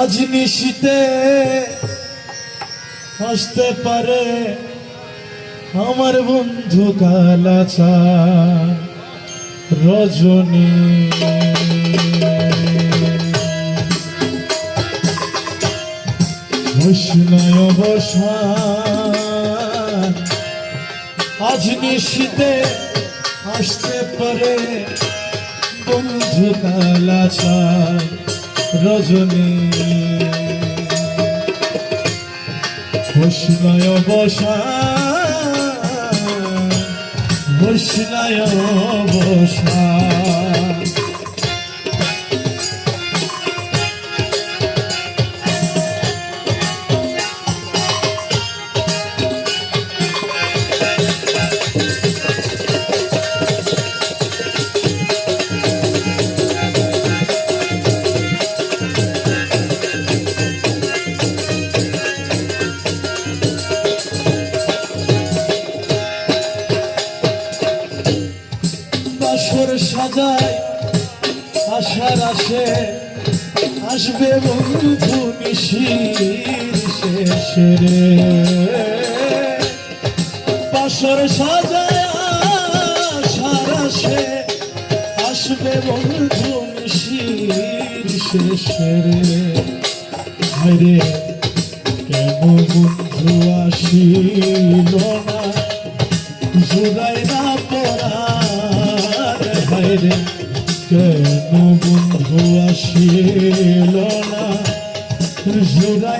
আজ নিশিতে আসতে পারে আমার বন্ধু কালাচা রজনী। উষ্ণয় অবসান, আজ নিশিতে আসতে পারে বন্ধু কালাচা রজনী। উষ্ণয় বসা বসলায় অবসান সাজায় আশার আসে আসবে বন্ধু নিশির শেষে রে। বাসর সাজায় আশার আসে আসবে বন্ধু নিশির শেষে রে। কেন বন্ধু আসিল না? জুড়াই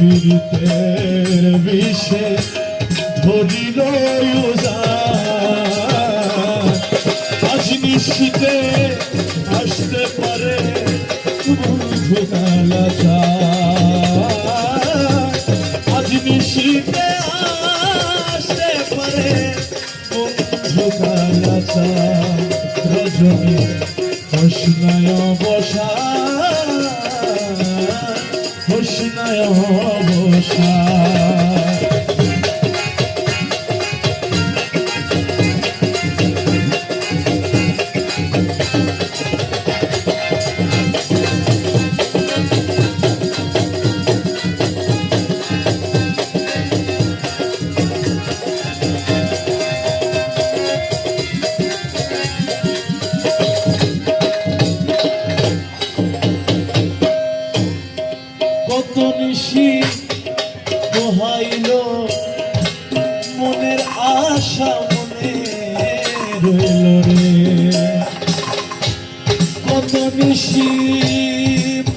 পীড়িতের বিষে ধরিল আজ নিশ্চিতে আসতে পারে আজ নিশ্চিতে আসতে পারে রজনী হোসনায় বসা। হোসনায় বসা নিশি পোহাইল মনের আশা, মনে রইল রে। কত নিশি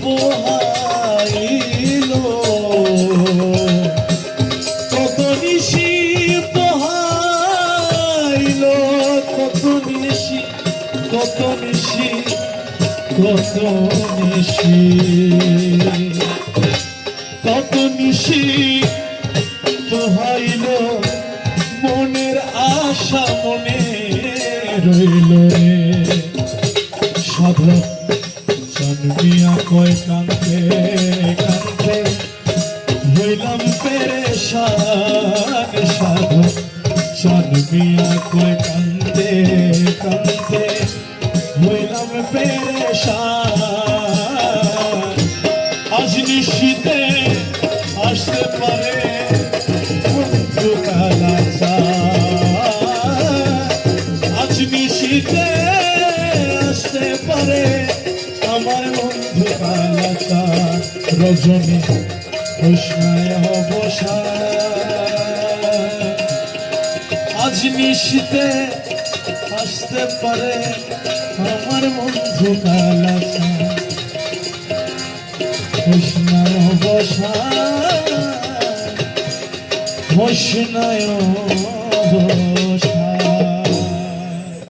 পোহাইল কত নিশি পোহাইল কত নিশি কত নিশি কত নিশি কত নিশি পোহাইল মনের আশা মনে রইল রে। সাধক জন্মিয়া কয় কান্তে কান্তে হইল হইলাম পেরেশান। সাধু সনমিয়া কয় কান্দে কান্দে রজনী কৃষ্ণায় আজ নিশীতে আসতে পারে আমার বন্ধু কালাচা কৃষ্ণায় অবসা কৃষ্ণায়